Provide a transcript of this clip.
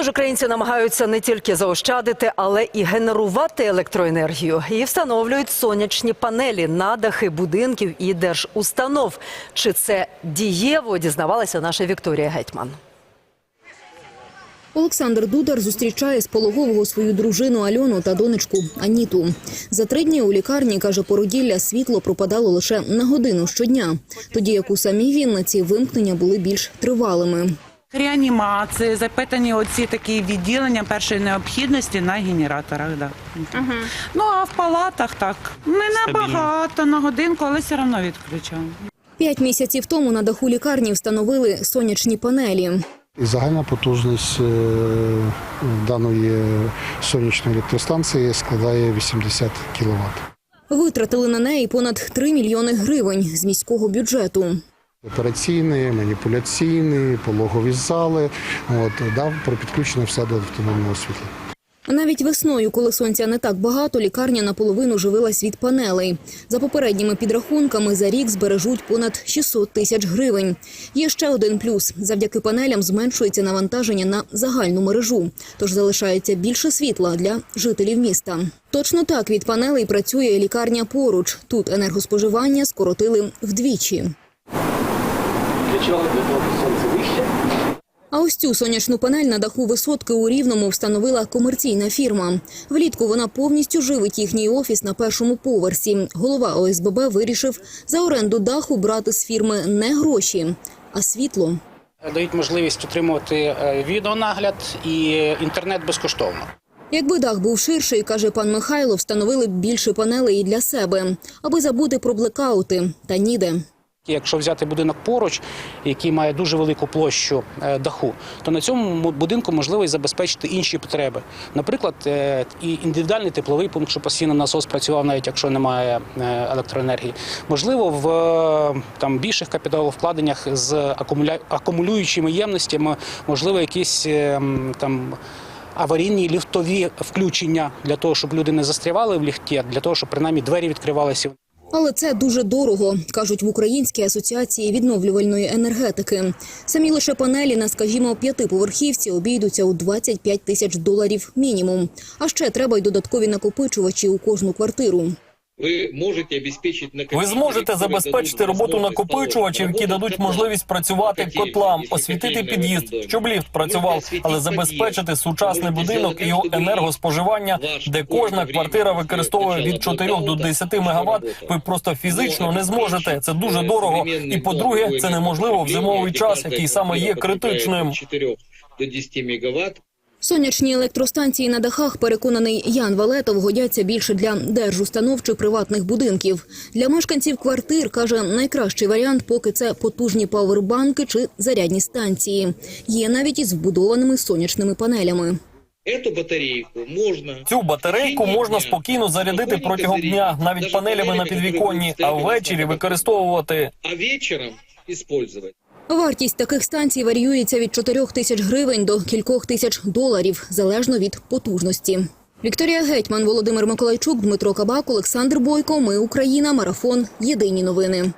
Тож українці намагаються не тільки заощадити, але і генерувати електроенергію. І встановлюють сонячні панелі на дахи будинків і держустанов. Чи це дієво дізнавалася наша Вікторія Гетьман. Олександр Дудар зустрічає з пологового свою дружину Альону та донечку Аніту. За три дні у лікарні, каже породілля, світло пропадало лише на годину щодня, тоді як у самій Вінниці вимкнення були більш тривалими. Реанімації, запитані оці такі відділення першої необхідності на генераторах. Да. Ну а в палатах так не набагато на годинку, але все одно відключали. П'ять місяців тому на даху лікарні встановили сонячні панелі. І загальна потужність е, даної сонячної електростанції складає 80 кВт. Витратили на неї понад 3 мільйони гривень з міського бюджету. Операційний, маніпуляційний, пологові зали. От, дав про підключення все до автономного світла. Навіть весною, коли сонця не так багато, лікарня наполовину живилась від панелей. За попередніми підрахунками, за рік збережуть понад 600 тисяч гривень. Є ще один плюс. Завдяки панелям зменшується навантаження на загальну мережу, тож залишається більше світла для жителів міста. Точно так від панелей працює лікарня поруч. Тут енергоспоживання скоротили вдвічі. Для чого? Для того, що сонце вище. А ось цю сонячну панель на даху висотки у Рівному встановила комерційна фірма. Влітку вона повністю живить їхній офіс на першому поверсі. Голова ОСББ вирішив за оренду даху брати з фірми не гроші, а світло. дають можливість отримувати е, відеонагляд і інтернет безкоштовно. Якби дах був ширший, каже пан Михайло, встановили б більше панелей і для себе, аби забути про блекаути. Та ніде. Якщо взяти будинок поруч, який має дуже велику площу е, даху, то на цьому будинку можливо і забезпечити інші потреби. Наприклад, е, і індивідуальний тепловий пункт, що постійно насос працював, навіть якщо немає е, електроенергії. Можливо, в там більших капіталовкладеннях з акумулюючими ємностями, можливо, якісь там. Аварійні ліфтові включення для того, щоб люди не застрявали в ліфті, для того, щоб принаймні двері відкривалися. Але це дуже дорого, кажуть в Українській асоціації відновлювальної енергетики. Самі лише панелі на, скажімо, п'ятиповерхівці обійдуться у 25 тисяч доларів мінімум. А ще треба й додаткові накопичувачі у кожну квартиру. Ви можете обезпечити Ви зможете забезпечити роботу накопичувачів, які дадуть можливість працювати котлам, освітити під'їзд, щоб ліфт працював, але забезпечити сучасний будинок і його енергоспоживання, де кожна квартира використовує від 4 до 10 мегаватт, Ви просто фізично не зможете. Це дуже дорого. І по-друге, це неможливо в зимовий час, який саме є критичним. 4 до 10 мегаватт. Сонячні електростанції на дахах, переконаний Ян Валетов, годяться більше для держустанов чи приватних будинків. Для мешканців квартир, каже, найкращий варіант, поки це потужні павербанки чи зарядні станції. Є навіть із вбудованими сонячними панелями. Эту батарейку можна Цю батарейку можна спокійно зарядити протягом дня, навіть панелями на підвіконні, а ввечері використовувати а вечором использовать. Вартість таких станцій варіюється від 4 тисяч гривень до кількох тисяч доларів, залежно від потужності. Вікторія Гетьман, Володимир Миколайчук, Дмитро Кабак, Олександр Бойко. Ми Україна. Марафон. Єдині новини.